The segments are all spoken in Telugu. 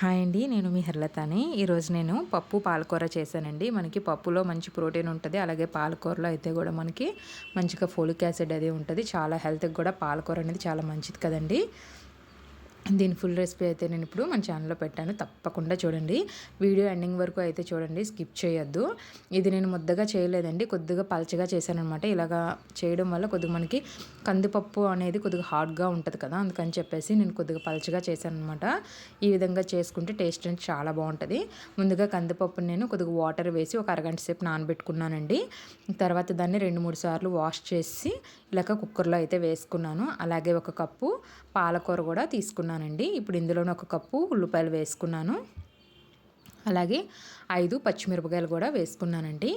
హాయ్ అండి నేను మీ హెర్లతాని. ఈరోజు నేను పప్పు పాలకూర చేశానండి. మనకి పప్పులో మంచి ప్రోటీన్ ఉంటుంది అలాగే పాలకూరలో అయితే కూడా మనకి మంచిగా ఫోలిక్ యాసిడ్ అది ఉంటుంది. చాలా హెల్త్కి కూడా పాలకూర అనేది చాలా మంచిది కదండి. దీని ఫుల్ రెసిపీ అయితే నేను ఇప్పుడు మన ఛానల్లో పెట్టాను. తప్పకుండా చూడండి. వీడియో ఎండింగ్ వరకు అయితే చూడండి. స్కిప్ చేయొద్దు. ఇది నేను ముద్దగా చేయలేదండి. కొద్దిగా పలచగా చేశాను అనమాట ఇలాగా చేయడం వల్ల కొద్దిగా మనకి కందిపప్పు అనేది కొద్దిగా హార్డ్గా ఉంటుంది కదా. అందుకని చెప్పేసి నేను కొద్దిగా పలచగా చేశాను అనమాట ఈ విధంగా చేసుకుంటే టేస్ట్ అనేది చాలా బాగుంటుంది. ముందుగా కందిపప్పుని నేను కొద్దిగా వాటర్ వేసి ఒక అరగంట సేపు నానబెట్టుకున్నానండి. తర్వాత దాన్ని రెండు మూడు సార్లు వాష్ చేసి ఇలాగ కుక్కర్లో అయితే వేసుకున్నాను. అలాగే ఒక కప్పు పాలకూర కూడా తీసుకున్నాను. వేసుకున్నానండి. ఇప్పుడు ఇందులోనే ఒక కప్పు ఉల్లిపాయలు వేసుకున్నాను. అలాగే ఐదు పచ్చిమిరపకాయలు కూడా వేసుకున్నానండి.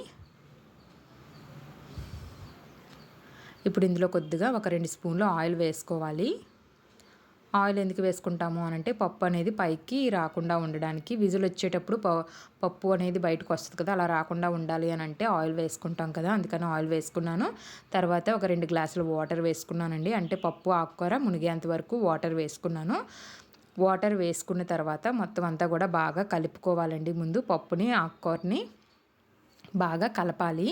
ఇప్పుడు ఇందులో కొద్దిగా ఒక రెండు స్పూన్లు ఆయిల్ వేసుకోవాలి. ఆయిల్ ఎందుకు వేసుకుంటాము అని అంటే పప్పు అనేది పైకి రాకుండా ఉండడానికి విజులు వచ్చేటప్పుడు పప్పు అనేది బయటకు వస్తుంది కదా అలా రాకుండా ఉండాలి అని అంటే ఆయిల్ వేసుకుంటాం కదా అందుకని ఆయిల్ వేసుకున్నాను. తర్వాత ఒక రెండు గ్లాసులు వాటర్ వేసుకున్నానండి. అంటే పప్పు ఆకుకూర మునిగేంత వరకు వాటర్ వేసుకున్నాను. వాటర్ వేసుకున్న తర్వాత మొత్తం అంతా కూడా బాగా కలుపుకోవాలండి ముందు పప్పుని ఆకుకూరని బాగా కలపాలి.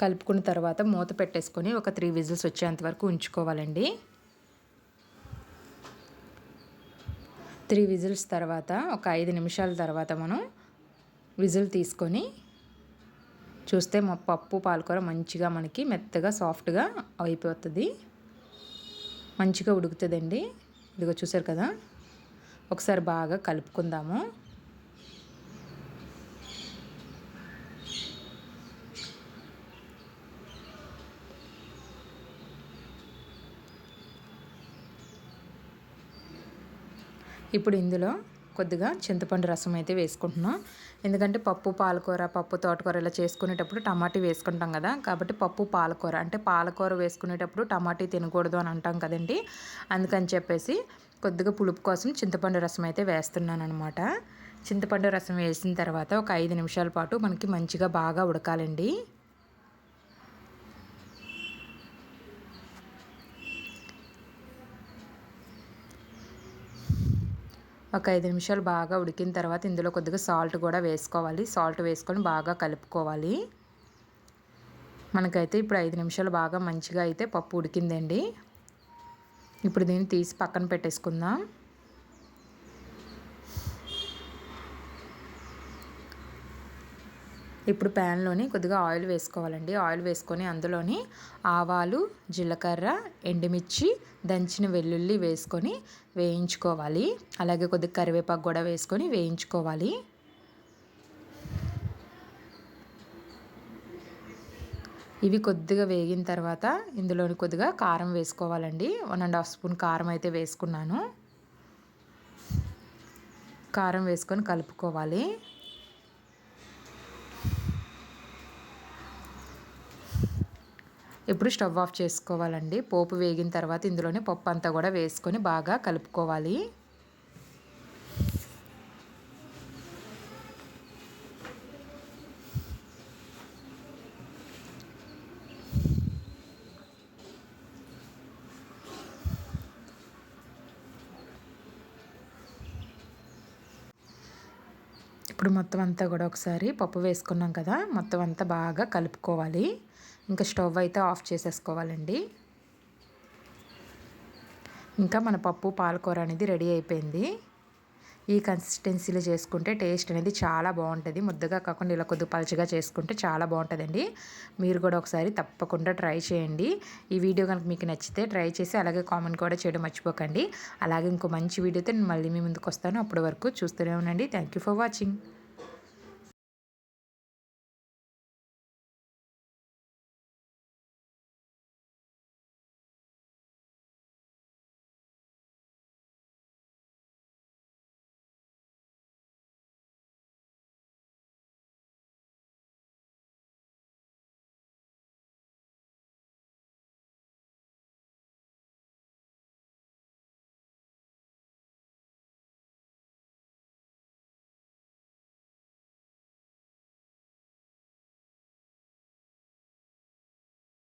కలుపుకున్న తర్వాత మూత పెట్టేసుకొని ఒక త్రీ విజిల్స్ వచ్చేంత వరకు ఉంచుకోవాలండి. త్రీ విజిల్స్ తర్వాత ఒక ఐదు నిమిషాల తర్వాత మనం విజిల్ తీసుకొని చూస్తే మా పప్పు పాలకూర మంచిగా మనకి మెత్తగా సాఫ్ట్గా అయిపోతుంది. మంచిగా ఉడుకుతుందండి. ఇదిగో చూసారు కదా? ఒకసారి బాగా కలుపుకుందాము. ఇప్పుడు ఇందులో కొద్దిగా చింతపండు రసం అయితే వేసుకుంటున్నాం. ఎందుకంటే పప్పు పాలకూర పప్పు తోటకూర ఇలా చేసుకునేటప్పుడు టమాటీ వేసుకుంటాం కదా. కాబట్టి పప్పు పాలకూర. అంటే పాలకూర వేసుకునేటప్పుడు టమాటీ తినకూడదు అని అంటాం కదండి. అందుకని చెప్పేసి కొద్దిగా పులుపు కోసం చింతపండు రసం అయితే వేస్తున్నాను అనమాట చింతపండు రసం వేసిన తర్వాత ఒక ఐదు నిమిషాల పాటు మనకి మంచిగా బాగా ఉడకాలండి. ఒక ఐదు నిమిషాలు బాగా ఉడికిన తర్వాత ఇందులో కొద్దిగా సాల్ట్ కూడా వేసుకోవాలి. సాల్ట్ వేసుకొని బాగా కలుపుకోవాలి. మనకైతే ఇప్పుడు ఐదు నిమిషాలు బాగా మంచిగా అయితే పప్పు ఉడికిందండి. ఇప్పుడు దీన్ని తీసి పక్కన పెట్టేసుకుందాం. ఇప్పుడు ప్యాన్లోని కొద్దిగా ఆయిల్ వేసుకోవాలండి. ఆయిల్ వేసుకొని అందులోని ఆవాలు జీలకర్ర ఎండుమిర్చి దంచిన వెల్లుల్లి వేసుకొని వేయించుకోవాలి. అలాగే కొద్దిగా కరివేపాకు కూడా వేసుకొని వేయించుకోవాలి. ఇవి కొద్దిగా వేగిన తర్వాత ఇందులోని కొద్దిగా కారం వేసుకోవాలండి. వన్ అండ్ హాఫ్ స్పూన్ కారం అయితే వేసుకున్నాను. కారం వేసుకొని కలుపుకోవాలి. ఇప్పుడు స్టవ్ ఆఫ్ చేసుకోవాలండి. పోపు వేగిన తర్వాత ఇందులోనే పప్పు అంతా కూడా వేసుకొని బాగా కలుపుకోవాలి. ఇప్పుడు మొత్తం అంతా కూడా ఒకసారి పప్పు వేసుకున్నాం కదా మొత్తం అంతా బాగా కలుపుకోవాలి. ఇంకా స్టవ్ అయితే ఆఫ్ చేసేసుకోవాలండి. ఇంకా మన పప్పు పాలకూర అనేది రెడీ అయిపోయింది. ఈ కన్సిస్టెన్సీలో చేసుకుంటే టేస్ట్ అనేది చాలా బాగుంటుంది. ముద్దగా కాకుండా ఇలా కొద్ది పలుచగా చేసుకుంటే చాలా బాగుంటుందండి. మీరు కూడా ఒకసారి తప్పకుండా ట్రై చేయండి. ఈ వీడియో కనుక మీకు నచ్చితే ట్రై చేసి అలాగే కామెంట్ కూడా చేయడం మర్చిపోకండి. అలాగే ఇంకో మంచి వీడియోతో నేను మళ్ళీ మీ ముందుకు వస్తాను. అప్పటి వరకు చూస్తూనే ఉండండి. Thank for watching